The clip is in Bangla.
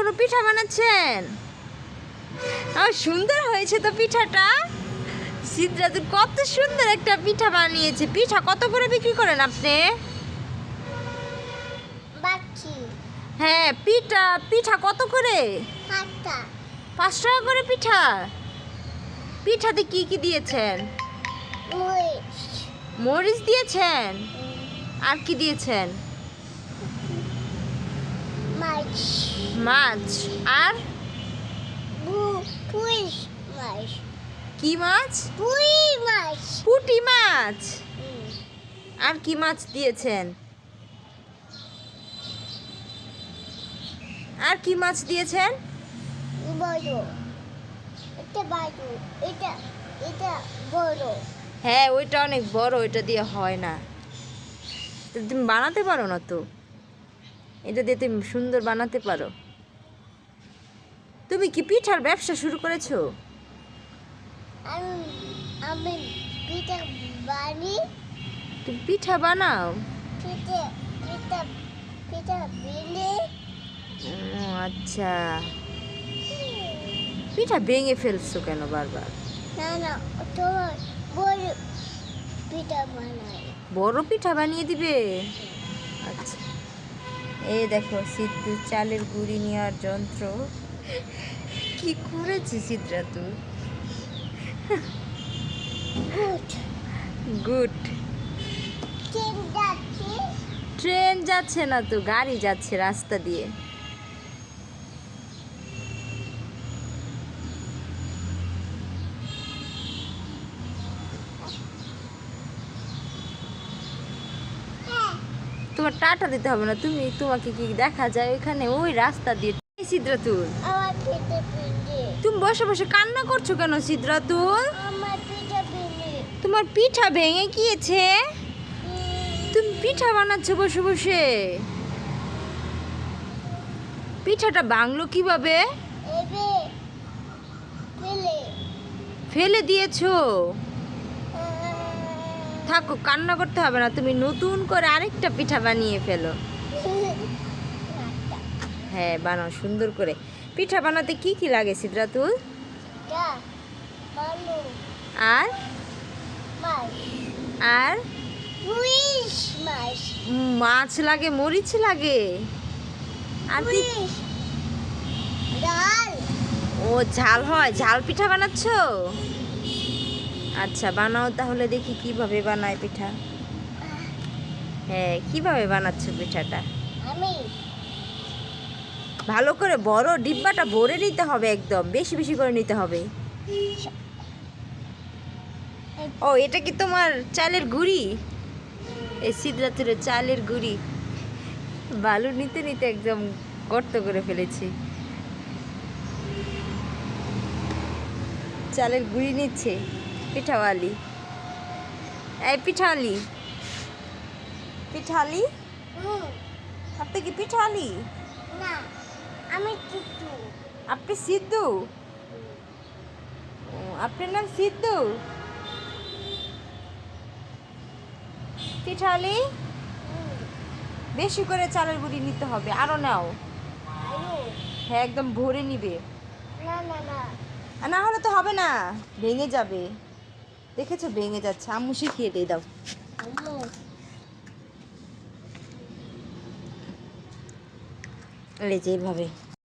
বড় পিঠা বানাচ্ছেন? আর সুন্দর হয়েছে তো পিঠাটা। সিদ্ধাতুর কত সুন্দর একটা পিঠা বানিয়েছে। পিঠা কত করে বিক্রি করেন আপনি? হ্যাঁ পিঠা পিঠা কত করে? পাঁচ টাকা করে পিঠা? পিঠাতে কি কি দিয়েছেন? মরিচ দিয়েছেন? আর কি দিয়েছেন? মাছ মাছ আর বু পুইশ মাছ। কি মাছ? পুই মাছ। পুঁটি মাছ। আর কি মাছ দিয়েছেন? আর কি মাছ দিয়েছেন? বড়। এটা বড়। এটা এটা বড়। হ্যাঁ ওইটা অনেক বড় ওইটা দিয়ে হয় না। তুমি বানাতে পারো না তো? এটা দিয়ে তুমি সুন্দর বানাতে পারো। তুমি কি পিঠার ব্যবসা শুরু করেছ? আমি আমি পিঠা বানি। তুমি পিঠা বানাও? পিঠা পিঠা পিঠা আচ্ছা। পিঠা ভেঙে ফেলছো কেন বারবার? না না তোমার বড় পিঠা বানাই। বড় পিঠা বানিয়ে দিবে? আচ্ছা। এই দেখো সিদ্ধু চালের গুঁড়ি নেওয়ার যন্ত্র। কি করেছি সিদ্ধরা তুই গুড গুড। ট্রেন যাচ্ছে। ট্রেন যাচ্ছে না তো গাড়ি যাচ্ছে রাস্তা দিয়ে হ্যাঁ তোমার টাটা দিতে হবে না তুমি তোমাকে কি দেখা যায় ওখানে ওই রাস্তা দিয়ে। সিদ্রাতুল তুমি বসে বসে কান্না করছ কেন সিদ্রাতুল তোমার পিঠা ভেঙে গিয়েছে? তুমি পিঠা বানাচ্ছো বসে বসে। পিঠাটা ভাঙলো কীভাবে? ফেলে দিয়েছ। থাকো কান্না করতে হবে না তুমি নতুন করে আরেকটা পিঠা বানিয়ে ফেলো। হ্যাঁ বানাও সুন্দর করে। পিঠা বানাতে কি কি লাগে সিদ্রাতুল আর? আর? মাছ। মাছ লাগে মরিচ লাগে। আর কি? ও ঝাল হয় ঝাল পিঠা বানাচ্ছো? আচ্ছা বানাও তাহলে দেখি কীভাবে বানায় পিঠা। হ্যাঁ কীভাবে বানাচ্ছো পিঠাটা? আমি। ভালো করে বড় ডিব্বাটা ভরে নিতে হবে একদম বেশি বেশি করে নিতে হবে। ও এটা কি তোমার চালের গুঁড়ি? এই সিদ্ধাতুরের চালের গুড়ি। বালু নিতে নিতে একদম গর্ত করে ফেলেছি। চালের গুঁড়ি নিচ্ছে। পিঠাওয়ালি এই পিঠালি পিঠালি আপনি কি পিঠালি না আমি টুটু আপনি সিদ্ধু? আপনার নাম সিদ্ধু? পিঠালি বেশি করে চালের গুঁড়ি নিতে হবে আরও নাও। হ্যাঁ একদম ভরে নিবে। না না না। না হলে তো হবে না ভেঙে যাবে। দেখেছ? ভেঙে যাচ্ছে। আম্মু শিখিয়ে দিয়ে দাও। এই যে এইভাবে।